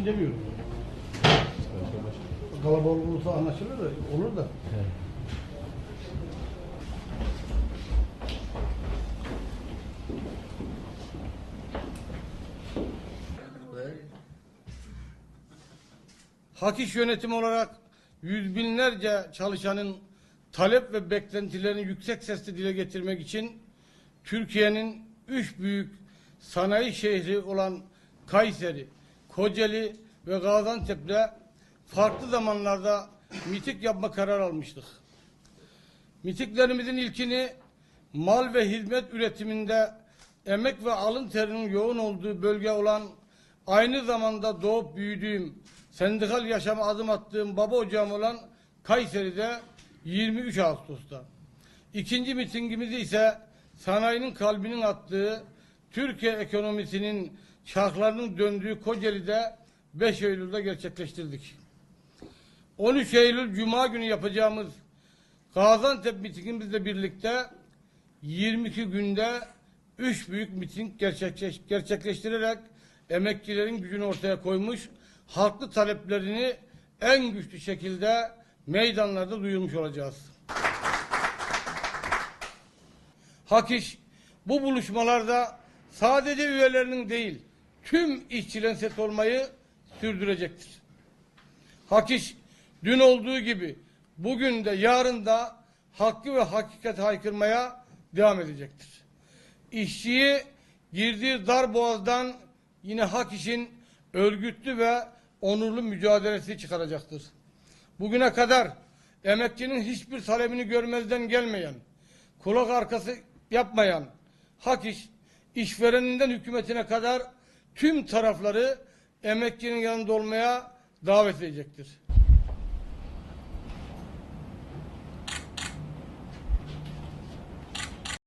için demiyorum. Kalabalık olursa anlaşılır da olur da. Hak iş yönetimi olarak yüz binlerce çalışanın talep ve beklentilerini yüksek sesle dile getirmek için Türkiye'nin üç büyük sanayi şehri olan Kayseri, Kocaeli ve Gaziantep'te farklı zamanlarda miting yapma kararı almıştık. Mitiklerimizin ilkini mal ve hizmet üretiminde emek ve alın terinin yoğun olduğu bölge olan aynı zamanda doğup büyüdüğüm, sendikal yaşama adım attığım baba ocağım olan Kayseri'de 23 Ağustos'ta. İkinci mitingimizi ise sanayinin kalbinin attığı, Türkiye ekonomisinin çarklarının döndüğü Kocaeli'de 5 Eylül'de gerçekleştirdik. 13 Eylül Cuma günü yapacağımız Gaziantep mitingimizle birlikte 22 günde 3 büyük miting gerçekleş, gerçekleştirerek emekçilerin gücünü ortaya koymuş, haklı taleplerini en güçlü şekilde meydanlarda duyurmuş olacağız. Hak bu buluşmalarda sadece üyelerinin değil tüm işçilerin ses olmayı sürdürecektir. Hak iş dün olduğu gibi bugün de yarın da hakkı ve hakikat haykırmaya devam edecektir. İşçiyi girdiği dar boğazdan yine hak işin örgütlü ve onurlu mücadelesi çıkaracaktır. Bugüne kadar emekçinin hiçbir talebini görmezden gelmeyen, kulak arkası yapmayan hak iş, işvereninden hükümetine kadar tüm tarafları emekçinin yanında olmaya davet edecektir.